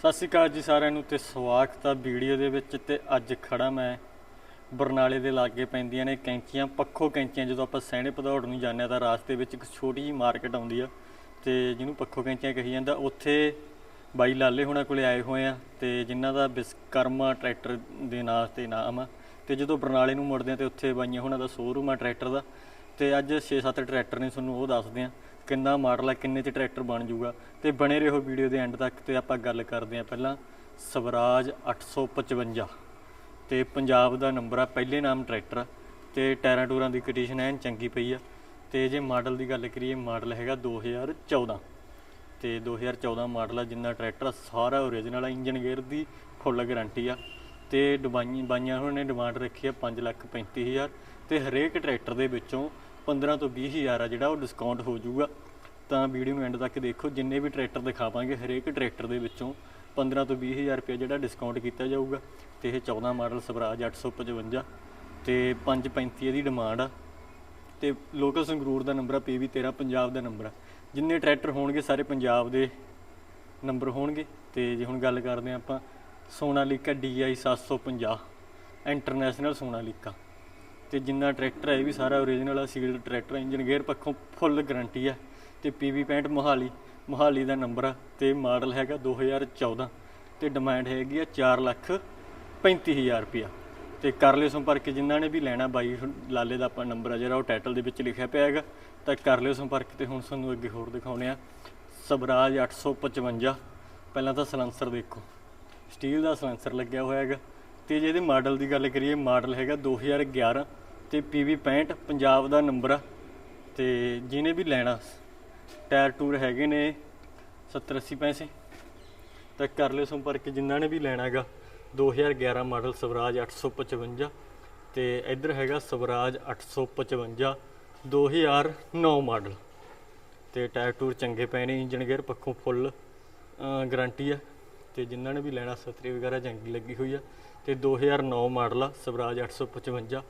ਸਤਿ ਸ਼੍ਰੀ ਅਕਾਲ ਜੀ ਸਾਰਿਆਂ ਨੂੰ ਤੇ ਸਵਾਗਤ ਆ ਵੀਡੀਓ ਦੇ ਵਿੱਚ ਤੇ ਅੱਜ ਖੜਾ ਮੈਂ। ਬਰਨਾਲੇ ਦੇ ਲਾਗੇ ਪੈਂਦੀਆਂ ਨੇ ਕੈਂਚੀਆਂ, ਪੱਖੋ ਕੈਂਚੀਆਂ। ਜਦੋਂ ਆਪਾਂ ਸੈਣੇ ਭਦੌੜ ਨੂੰ ਜਾਂਦੇ ਆ ਤਾਂ ਰਾਸਤੇ ਵਿੱਚ ਇੱਕ ਛੋਟੀ ਜਿਹੀ ਮਾਰਕੀਟ ਆਉਂਦੀ ਆ ਤੇ ਜਿਹਨੂੰ ਪੱਖੋ ਕੈਂਚੀਆਂ ਕਹੀ ਜਾਂਦਾ, ਉੱਥੇ ਬਾਈ ਲਾਲੇ ਹੋਣਾ ਕੋਲੇ ਆਏ ਹੋਏ ਆ ਤੇ ਜਿਨ੍ਹਾਂ ਦਾ ਵਿਸਕਰਮਾ ਟਰੈਕਟਰ ਦੇ ਨਾਂ ਤੇ ਨਾਮ ਆ। ਤੇ ਜਦੋਂ ਬਰਨਾਲੇ ਨੂੰ ਮੁੜਦੇ ਆ ਤੇ ਉੱਥੇ ਬਾਈਆਂ ਹੋਣਾ ਦਾ ਸ਼ੋਰੂਮ ਆ ਟਰੈਕਟਰ ਦਾ। ਤੇ ਅੱਜ 6-7 ਟਰੈਕਟਰ ਨੇ ਤੁਹਾਨੂੰ ਉਹ ਦੱਸਦੇ ਆ ਕਿੰਨਾ ਮਾਡਲ ਆ ਕਿੰਨੇ ਚ ਟਰੈਕਟਰ ਬਣ ਜਾਊਗਾ। ਤੇ ਬਣੇ ਰਹੋ ਵੀਡੀਓ ਦੇ ਐਂਡ ਤੱਕ ਤੇ ਆਪਾਂ ਗੱਲ ਕਰਦੇ ਆ ਪਹਿਲਾਂ ਸਵਰਾਜ 855 ਤੇ ਪੰਜਾਬ ਦਾ ਨੰਬਰ ਆ ਪਹਿਲੇ ਨਾਮ ਟਰੈਕਟਰ ਆ। ਤੇ ਟਾਇਰਾਂ ਟੂਰਾਂ ਦੀ ਕੰਡੀਸ਼ਨ ਐਨ ਚੰਗੀ ਪਈ ਆ। ਤੇ ਜੇ ਮਾਡਲ ਦੀ ਗੱਲ ਕਰੀਏ ਮਾਡਲ ਹੈਗਾ 2014 ਤੇ 2014 ਮਾਡਲ ਆ ਜਿੰਨਾ ਟਰੈਕਟਰ ਆ, ਸਾਰਾ ਓਰੀਜਨਲ ਆ ਇੰਜਨ ਗੇਅਰ ਦੀ ਫੁੱਲ ਗਾਰੰਟੀ ਆ। ਤੇ ਡਬਾਈ ਬਾਈਆਂ ਉਹਨਾਂ ਨੇ ਡਿਮਾਂਡ ਰੱਖੀ ਆ 535000 ਤੇ ਹਰੇਕ ਟਰੈਕਟਰ ਦੇ ਵਿੱਚੋਂ 15 ਤੋਂ 20000 ਆ ਜਿਹੜਾ ਉਹ ਡਿਸਕਾਊਂਟ ਹੋ ਜਾਊਗਾ। ਤਾਂ ਵੀਡੀਓ ਨੂੰ ਐਂਡ ਤੱਕ ਦੇਖੋ, ਜਿੰਨੇ ਵੀ ਟਰੈਕਟਰ ਦਿਖਾਵਾਂਗੇ ਹਰੇਕ ਟਰੈਕਟਰ ਦੇ ਵਿੱਚੋਂ 15 ਤੋਂ 20000 ਰੁਪਏ ਜਿਹੜਾ ਡਿਸਕਾਊਂਟ ਕੀਤਾ ਜਾਊਗਾ। ਤੇ ਇਹ 14 ਮਾਡਲ ਸਵਰਾਜ 855 ਤੇ 535 ਇਹਦੀ ਡਿਮਾਂਡ ਆ। ਤੇ ਲੋਕਲ ਸੰਗਰੂਰ ਦਾ ਨੰਬਰ ਆ ਪੀਵੀ 13 ਪੰਜਾਬ ਦਾ ਨੰਬਰ ਆ। ਜਿੰਨੇ ਟਰੈਕਟਰ ਹੋਣਗੇ, ਸਾਰੇ ਪੰਜਾਬ ਦੇ ਨੰਬਰ ਹੋਣਗੇ। ਤੇ ਜੇ ਹੁਣ ਗੱਲ ਕਰਦੇ ਆ ਆਪਾਂ, ਸੋਨਾਲੀਕਾ DI 750 ਇੰਟਰਨੈਸ਼ਨਲ ਸੋਨਾਲੀਕਾ। ਤੇ ਜਿੰਨਾ ਟਰੈਕਟਰ ਹੈ ਇਹ ਵੀ ਸਾਰਾ ਓਰੀਜਨਲ ਆ ਸੀਲਡ ਟਰੈਕਟਰ ਇੰਜਨ ਗੇਅਰ ਪੱਖੋਂ ਫੁੱਲ ਗਾਰੰਟੀ ਆ। ਤੇ PV 65 ਮੋਹਾਲੀ ਮੋਹਾਲੀ ਦਾ ਨੰਬਰ ਆ ਤੇ ਮਾਡਲ ਹੈਗਾ 2014 ਤੇ ਡਿਮਾਂਡ ਹੈਗੀ ਆ 4 ਲੱਖ 35000 ਰੁਪਿਆ ਤੇ ਕਰ ਲਿਓ ਸੰਪਰਕ ਜਿਨ੍ਹਾਂ ਨੇ ਵੀ ਲੈਣਾ, ਬਾਈ ਲਾਲੇ ਦਾ ਆਪਾਂ ਨੰਬਰ ਆ, ਜਿਹੜਾ ਉਹ ਟਾਈਟਲ ਦੇ ਵਿੱਚ ਲਿਖਿਆ ਪਿਆ ਹੈਗਾ। ਤਾਂ ਕਰ ਲਿਓ ਸੰਪਰਕ ਤੇ ਹੁਣ ਤੁਹਾਨੂੰ ਅੱਗੇ ਹੋਰ ਦਿਖਾਉਣੇ ਆ। ਸਵਰਾਜ 855 ਪਹਿਲਾਂ ਤਾਂ ਸਲੈਂਸਰ ਦੇਖੋ। ਸਟੀਲ ਦਾ ਸਲੈਂਸਰ ਲੱਗਿਆ ਹੋਇਆ ਹੈਗਾ। ਤੇ ਜੇ ਇਹਦੇ ਮਾਡਲ ਦੀ ਗੱਲ ਕਰੀਏ, ਮਾਡਲ ਹੈਗਾ 2011 ਤੇ PV 65 ਪੰਜਾਬ ਦਾ ਨੰਬਰ ਆ ਤੇ ਜਿਹਨੇ ਵੀ ਲੈਣਾ, ਟਾਇਰ ਟੂਰ ਹੈਗੇ ਨੇ 70 80 ਪੈਸੇ। ਤਾਂ ਕਰ ਲਿਓ ਸੰਪਰਕ ਜਿਨ੍ਹਾਂ ਨੇ ਵੀ ਲੈਣਾ ਹੈਗਾ 2011 ਮਾਡਲ ਸਵਰਾਜ 855 ਤੇ ਇੱਧਰ ਹੈਗਾ ਸਵਰਾਜ 855 2009 ਮਾਡਲ। ਤੇ ਟਾਇਰ ਟੂਰ ਚੰਗੇ ਪਏ ਨੇ ਇੰਜਨ ਗੇਅਰ ਪੱਖੋਂ ਫੁੱਲ ਗਾਰੰਟੀ ਆ। ਤੇ ਜਿਨ੍ਹਾਂ ਨੇ ਵੀ ਲੈਣਾ ਸਤਰੀ ਵਗੈਰਾ ਚੰਗੀ ਲੱਗੀ ਹੋਈ ਆ ਤੇ 2009 ਮਾਡਲ ਆ, ਸਵਰਾਜ 855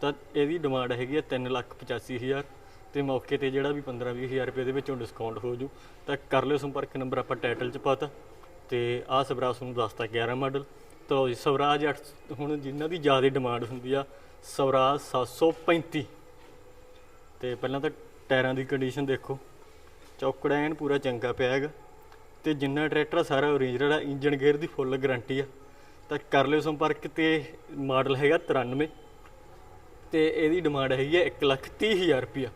ਤਾਂ ਇਹਦੀ ਡਿਮਾਂਡ ਹੈਗੀ ਆ 385000 ਤੇ ਮੌਕੇ ਤੇ ਜਿਹੜਾ ਵੀ 15-20000 ਰੁਪਏ ਦੇ ਵਿੱਚੋਂ ਡਿਸਕਾਊਂਟ ਹੋ ਜੂ। ਤਾਂ ਕਰ ਲਿਓ ਸੰਪਰਕ ਨੰਬਰ ਆਪਾਂ ਟਾਈਟਲ 'ਚ ਪਾਤਾ ਤੇ। ਆਹ ਸਵਰਾਜ ਨੂੰ ਦੱਸਤਾ 11 ਮਾਡਲ। ਤਾਂ ਜੀ ਸਵਰਾਜ 8 ਹੁਣ ਜਿਨ੍ਹਾਂ ਦੀ ਜ਼ਿਆਦਾ ਡਿਮਾਂਡ ਹੁੰਦੀ ਆ, ਸਵਰਾਜ 735 ਤੇ ਪਹਿਲਾਂ ਤਾਂ ਟਾਇਰਾਂ ਦੀ ਕੰਡੀਸ਼ਨ ਦੇਖੋ। ਚੌਕੜਾ ਐਨ ਪੂਰਾ ਚੰਗਾ ਪਿਆ ਹੈਗਾ। ਤੇ ਜਿੰਨਾ ਟਰੈਕਟਰ ਆ, ਸਾਰਾ ਓਰੀਜਨਲ ਆ ਇੰਜਨ ਗੇਅਰ ਦੀ ਫੁੱਲ ਗਾਰੰਟੀ ਆ। ਤਾਂ ਕਰ ਲਿਓ ਸੰਪਰਕ ਤੇ ਮਾਡਲ ਹੈਗਾ 93 ਤੇ ਇਹਦੀ ਡਿਮਾਂਡ ਹੈਗੀ ਹੈ 130000 ਰੁਪਿਆ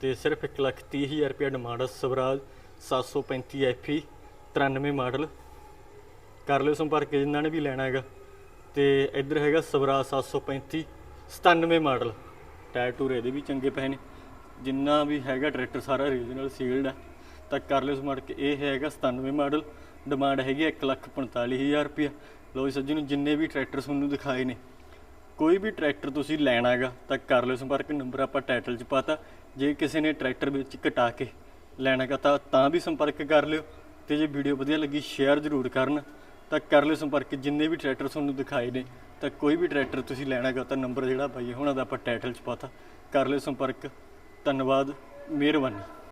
ਤੇ ਸਿਰਫ 130000 ਰੁਪਿਆ ਡਿਮਾਂਡ ਆ ਸਵਰਾਜ 735 FE 93 ਮਾਡਲ ਕਰ ਲਿਓ ਸੰਪਰਕ ਜਿਨ੍ਹਾਂ ਨੇ ਵੀ ਲੈਣਾ ਹੈਗਾ। ਤੇ ਇੱਧਰ ਹੈਗਾ ਸਵਰਾਜ 735 97 ਮਾਡਲ ਟਾਇਰ ਟੂਰ ਇਹਦੇ ਵੀ ਚੰਗੇ ਪਏ ਨੇ। ਜਿੰਨਾ ਵੀ ਹੈਗਾ ਟਰੈਕਟਰ ਸਾਰਾ ਰੀਜਨਲ ਸੀਲਡ ਆ। ਤਾਂ ਕਰ ਲਿਓ ਸੰਪਰਕ ਇਹ ਹੈਗਾ 97 ਮਾਡਲ ਡਿਮਾਂਡ ਹੈਗੀ 145000 ਰੁਪਿਆ ਲੋ ਜੀ ਸੱਜਣੋ, ਜਿੰਨੇ ਵੀ ਟਰੈਕਟਰ ਤੁਹਾਨੂੰ ਦਿਖਾਏ ਨੇ, ਕੋਈ ਵੀ ਟਰੈਕਟਰ ਤੁਸੀਂ ਲੈਣਾ ਹੈਗਾ ਤਾਂ ਕਰ ਲਿਓ ਸੰਪਰਕ ਨੰਬਰ ਆਪਾਂ ਟਾਈਟਲ 'ਚ ਪਾਤਾ। ਜੇ ਕਿਸੇ ਨੇ ਟਰੈਕਟਰ ਵਿੱਚ ਕਟਾ ਕੇ ਲੈਣਾ ਹੈਗਾ ਤਾਂ ਤਾਂ ਵੀ ਸੰਪਰਕ ਕਰ ਲਿਓ ਤੇ ਜੇ ਵੀਡੀਓ ਵਧੀਆ ਲੱਗੀ ਸ਼ੇਅਰ ਜ਼ਰੂਰ ਕਰਨ। ਤਾਂ ਕਰ ਲਿਓ ਸੰਪਰਕ, ਜਿੰਨੇ ਵੀ ਟਰੈਕਟਰ ਤੁਹਾਨੂੰ ਦਿਖਾਏ ਨੇ, ਤਾਂ ਕੋਈ ਵੀ ਟਰੈਕਟਰ ਤੁਸੀਂ ਲੈਣਾ ਹੈਗਾ ਤਾਂ ਨੰਬਰ ਜਿਹੜਾ ਪਾਈਏ ਉਹਨਾਂ ਦਾ ਆਪਾਂ ਟਾਈਟਲ 'ਚ ਪਾਤਾ। ਕਰ ਲਿਓ ਸੰਪਰਕ। ਧੰਨਵਾਦ, ਮਿਹਰਬਾਨੀ।